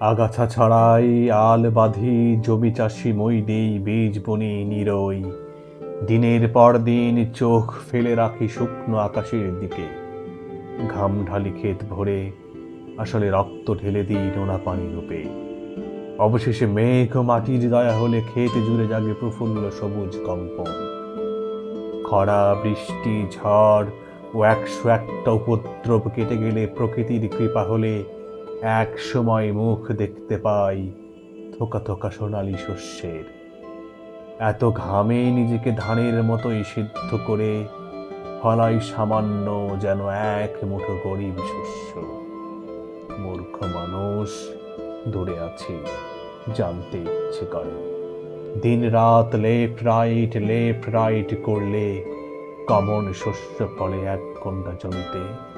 আগাছা ছড়াই আল বাঁধি জমি চাষি মই নেই, বীজ বনি নিরই। দিনের পর দিন চোখ ফেলে রাখি শুকনো আকাশের দিকে। ঘাম ঢালি ক্ষেত ভরে আসলে রক্ত ঢেলে দিই নোনা পানি রূপে। অবশেষে মেঘ মাটির দয়া হলে ক্ষেত জুড়ে জাগে প্রফুল্ল সবুজ কম্পন। খরা, বৃষ্টি, ঝড় ও একশো একটা উপদ্রব কেটে গেলে প্রকৃতির কৃপা হলে এক সময় মুখ দেখতে পাই থোকা থোকা সোনালি শস্যের। এত ঘামে নিজেকে ধানের মতোই সিদ্ধ করে ফলাই সামান্য যেন এক মুঠো গরিব শস্য। মূর্খ মানুষ দূরে আছে, জানতে ইচ্ছে করে। দিন রাত লেফট রাইট লেফট রাইট করলে কমন শস্য ফলে এক কন্যা জমিতে